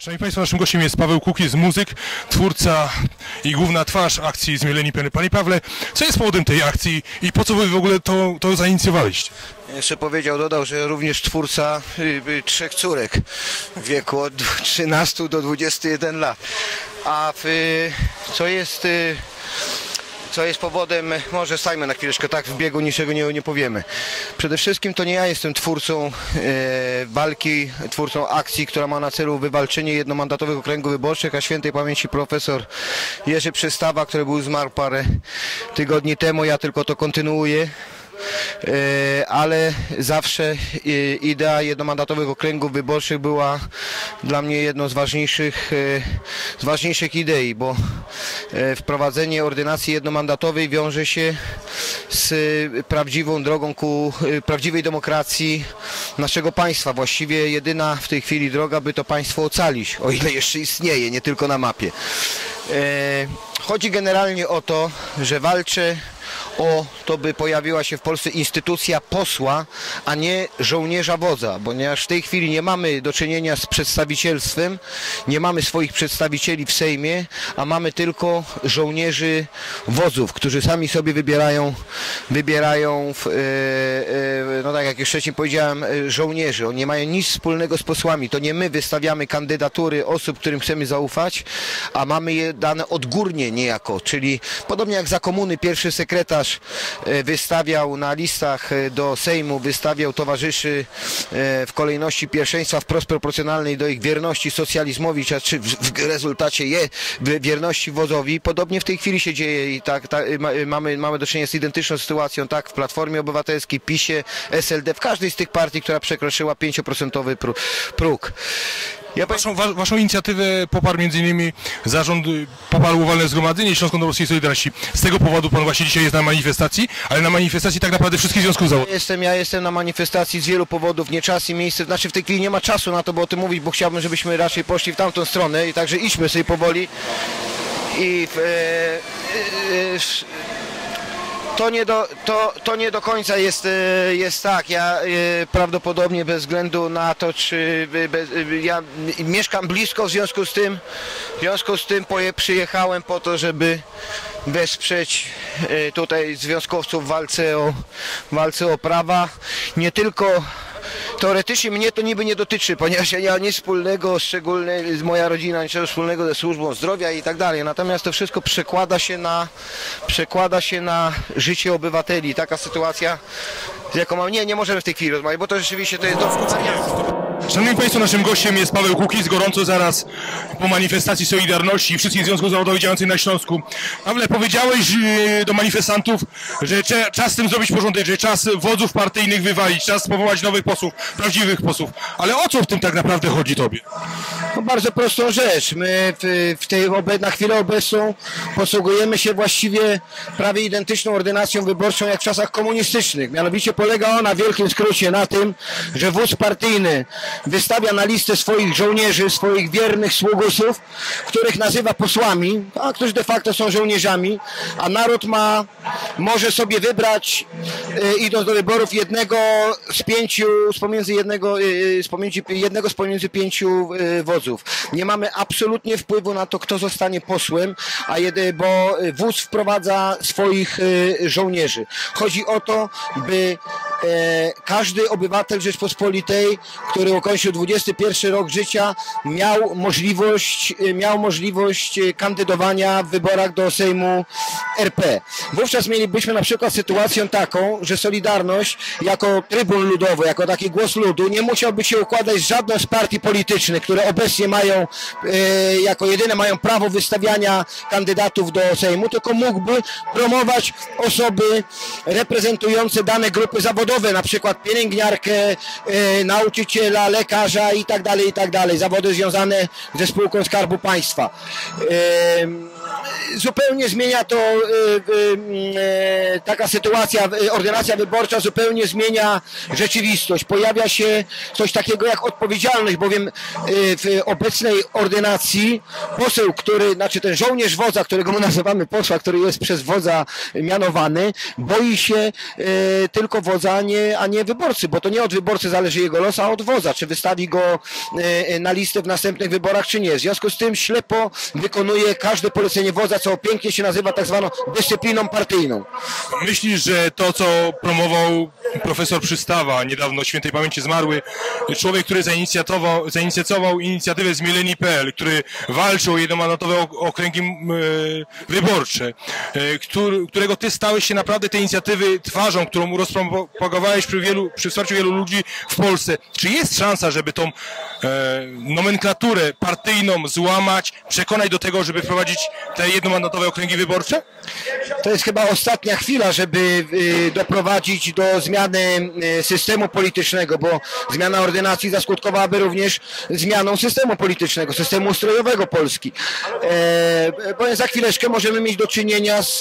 Szanowni Państwo, naszym gościem jest Paweł Kukiz, muzyk, twórca i główna twarz akcji Zmieleni Peny. Panie Pawle, co jest powodem tej akcji i po co Wy w ogóle to, to zainicjowaliście? Jeszcze powiedział, dodał, że również twórca y, y, trzech córek w wieku od 13 do 21 lat. A y, co jest... co jest powodem, może stajmy na chwileczkę, tak w biegu niczego nie, nie powiemy. Przede wszystkim to nie ja jestem twórcą e, walki, twórcą akcji, która ma na celu wywalczenie jednomandatowych okręgów wyborczych, a świętej pamięci profesor Jerzy Przystawa, który był zmarł parę tygodni temu, ja tylko to kontynuuję. E, ale zawsze e, idea jednomandatowych okręgów wyborczych była dla mnie jedną z ważniejszych, e, z ważniejszych idei, bo wprowadzenie ordynacji jednomandatowej wiąże się z e, prawdziwą drogą ku e, prawdziwej demokracji naszego państwa. Właściwie jedyna w tej chwili droga, by to państwo ocalić, o ile jeszcze istnieje, nie tylko na mapie. E, Chodzi generalnie o to, że walczę o to, by pojawiła się w Polsce instytucja posła, a nie żołnierza wodza, ponieważ w tej chwili nie mamy do czynienia z przedstawicielstwem, nie mamy swoich przedstawicieli w Sejmie, a mamy tylko żołnierzy wodzów, którzy sami sobie wybierają, wybierają w, e, e, no tak jak już wcześniej powiedziałem, e, żołnierzy. Oni nie mają nic wspólnego z posłami. To nie my wystawiamy kandydatury osób, którym chcemy zaufać, a mamy je dane odgórnie niejako, czyli podobnie jak za komuny pierwszy sekretarz e, wystawiał na listach e, do Sejmu, wystawiał towarzyszy e, w kolejności pierwszeństwa wprost proporcjonalnej do ich wierności socjalizmowi, czy w, rezultacie je wierności wozowi. Podobnie w tej chwili się dzieje i tak, tak ma, mamy, mamy do czynienia z identyczną sytuacją, tak w Platformie Obywatelskiej, PiSie, SLD, w każdej z tych partii, która przekroczyła 5% pró- próg. Ja Waszą, wa, waszą inicjatywę poparł m.in. zarząd, y, poparł walne zgromadzenie Śląsko-Norskiej Solidarności. Z tego powodu Pan właśnie dzisiaj jest na manifestacji, ale na manifestacji tak naprawdę wszystkich związków zawodowych. Jestem, ja jestem na manifestacji z wielu powodów, nie czas i miejsce, znaczy w tej chwili nie ma czasu na to, bo o tym mówić, bo chciałbym, żebyśmy raczej poszli w tamtą stronę i także idźmy sobie powoli i e, e, e, to nie do, to, to nie do końca jest, e, jest tak. Ja e, prawdopodobnie bez względu na to, czy e, bez, ja mieszkam blisko, w związku z tym, w związku z tym przyjechałem po to, żeby wesprzeć tutaj związkowców w walce o, walce o prawa. Nie tylko Teoretycznie mnie to niby nie dotyczy, ponieważ ja nie mam nic wspólnego, szczególnie moja rodzina, niczego wspólnego ze służbą zdrowia i tak dalej. Natomiast to wszystko przekłada się na, przekłada się na życie obywateli. Taka sytuacja, jaką mam. Nie, nie możemy w tej chwili rozmawiać, bo to rzeczywiście to jest do Szanowni Państwo, naszym gościem jest Paweł Kukiz, gorąco zaraz po manifestacji Solidarności i wszystkich związków zawodowych działających na Śląsku. Pawle, powiedziałeś y, do manifestantów, że czas z tym zrobić porządek, że czas wodzów partyjnych wywalić, czas powołać nowych posłów, prawdziwych posłów. Ale o co w tym tak naprawdę chodzi Tobie? No bardzo prostą rzecz. My w, w tej na chwilę obecną posługujemy się właściwie prawie identyczną ordynacją wyborczą jak w czasach komunistycznych. Mianowicie polega ona w wielkim skrócie na tym, że wódz partyjny wystawia na listę swoich żołnierzy, swoich wiernych sługusów, których nazywa posłami, a którzy de facto są żołnierzami, a naród ma, może sobie wybrać, e, idąc do wyborów, jednego z pięciu, z pomiędzy jednego, e, z pomiędzy, jednego z pomiędzy pięciu e, wodzów. Nie mamy absolutnie wpływu na to, kto zostanie posłem, a jedy, bo wódz wprowadza swoich e, żołnierzy. Chodzi o to, by każdy obywatel Rzeczpospolitej, który ukończył 21 rok życia, miał możliwość, e, miał możliwość e, kandydowania w wyborach do Sejmu RP. Wówczas mielibyśmy na przykład sytuację taką, że Solidarność jako trybun ludowy, jako taki głos ludu nie musiałby się układać z żadną z partii politycznych, które obecnie mają, e, jako jedyne mają prawo wystawiania kandydatów do Sejmu, tylko mógłby promować osoby reprezentujące dane grupy zawodowe, na przykład pielęgniarkę, e, nauczyciela, lekarza i tak dalej, i tak dalej. Zawody związane ze spółką Skarbu Państwa. E, zupełnie zmienia to y, y, y, taka sytuacja, y, ordynacja wyborcza zupełnie zmienia rzeczywistość. Pojawia się coś takiego jak odpowiedzialność, bowiem w obecnej ordynacji poseł, który, znaczy ten żołnierz wodza, którego my nazywamy posła, który jest przez wodza mianowany, boi się tylko wodza, a nie, a nie wyborcy, bo to nie od wyborcy zależy jego los, a od wodza, czy wystawi go na listę w następnych wyborach, czy nie. W związku z tym ślepo wykonuje każde polecenie wodza, co pięknie się nazywa tak zwaną dyscypliną partyjną. Myślisz, że to, co promował profesor Przystawa, niedawno świętej pamięci zmarły, człowiek, który zainicjatował, zainicjował inicjatywę Zmieleni.pl, który walczył o jednomandatowe ok- okręgi e, wyborcze, e, którego ty stałeś się naprawdę tej inicjatywy twarzą, którą rozpropagowałeś przy, wielu, przy wsparciu wielu ludzi w Polsce. Czy jest szansa, żeby tą e, nomenklaturę partyjną złamać, przekonać do tego, żeby wprowadzić te jednomandatowe okręgi wyborcze? To jest chyba ostatnia chwila, żeby y, doprowadzić do zmiany y, systemu politycznego, bo zmiana ordynacji zaskutkowałaby również zmianą systemu politycznego, systemu ustrojowego Polski. E, Bo za chwileczkę możemy mieć do czynienia z,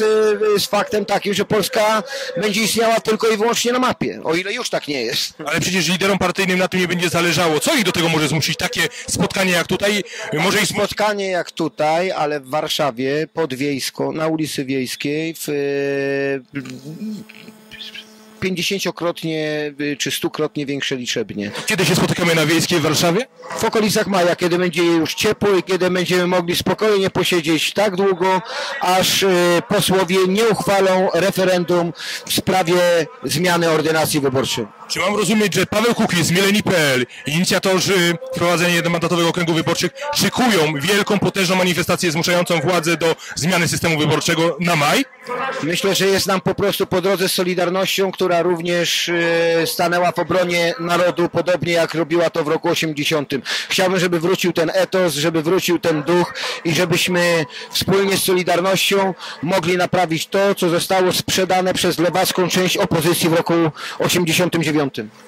z faktem takim, że Polska będzie istniała tylko i wyłącznie na mapie, o ile już tak nie jest. Ale przecież liderom partyjnym na tym nie będzie zależało. Co ich do tego może zmusić? Takie spotkanie jak tutaj może ich? Spotkanie jak tutaj, ale w Warszawie, pod Wiejsko, na ulicy Wiejskiej, w e, 50-krotnie y, czy 100-krotnie większe liczebnie. Kiedy się spotykamy na Wiejskiej w Warszawie? W okolicach maja, kiedy będzie już ciepło i kiedy będziemy mogli spokojnie posiedzieć tak długo, aż y, posłowie nie uchwalą referendum w sprawie zmiany ordynacji wyborczej. Czy mam rozumieć, że Paweł Kukiz z Mieleni.pl, inicjatorzy wprowadzenia jednomandatowego okręgu wyborczych, szykują wielką, potężną manifestację zmuszającą władzę do zmiany systemu wyborczego na maj? Myślę, że jest nam po prostu po drodze z Solidarnością, która również e, stanęła w obronie narodu, podobnie jak robiła to w roku 80. Chciałbym, żeby wrócił ten etos, żeby wrócił ten duch i żebyśmy wspólnie z Solidarnością mogli naprawić to, co zostało sprzedane przez lewacką część opozycji w roku 89.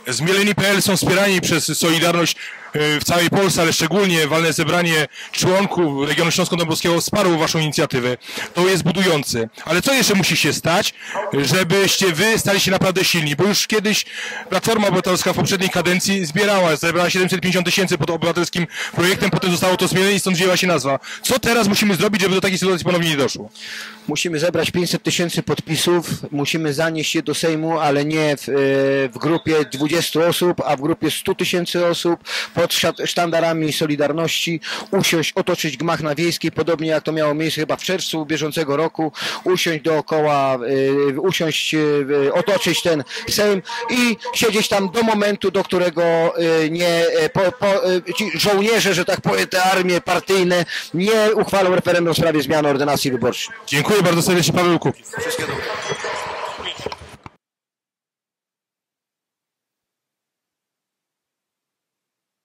Z Mieleni.pl są wspierani przez Solidarność w całej Polsce, ale szczególnie walne zebranie członków regionu Śląsko-Dąbrowskiego wsparło waszą inicjatywę. To jest budujące. Ale co jeszcze musi się stać, żebyście wy stali się naprawdę silni? Bo już kiedyś Platforma Obywatelska w poprzedniej kadencji zbierała, zebrała 750 tysięcy pod obywatelskim projektem, potem zostało to zmienione i stąd wzięła się nazwa. Co teraz musimy zrobić, żeby do takiej sytuacji ponownie nie doszło? Musimy zebrać 500 tysięcy podpisów, musimy zanieść je do Sejmu, ale nie w, e, w grupie 20 osób, a w grupie 100 tysięcy osób pod sztandarami Solidarności, usiąść, otoczyć gmach na Wiejskiej, podobnie jak to miało miejsce chyba w czerwcu bieżącego roku, usiąść dookoła, e, usiąść, e, otoczyć ten Sejm i siedzieć tam do momentu, do którego e, nie, po, po, ci żołnierze, że tak powiem, te armie partyjne nie uchwalą referendum w sprawie zmiany ordynacji wyborczej. Dziękuję bardzo serdecznie Paweł Kukiz. Wszystkiego dobrego.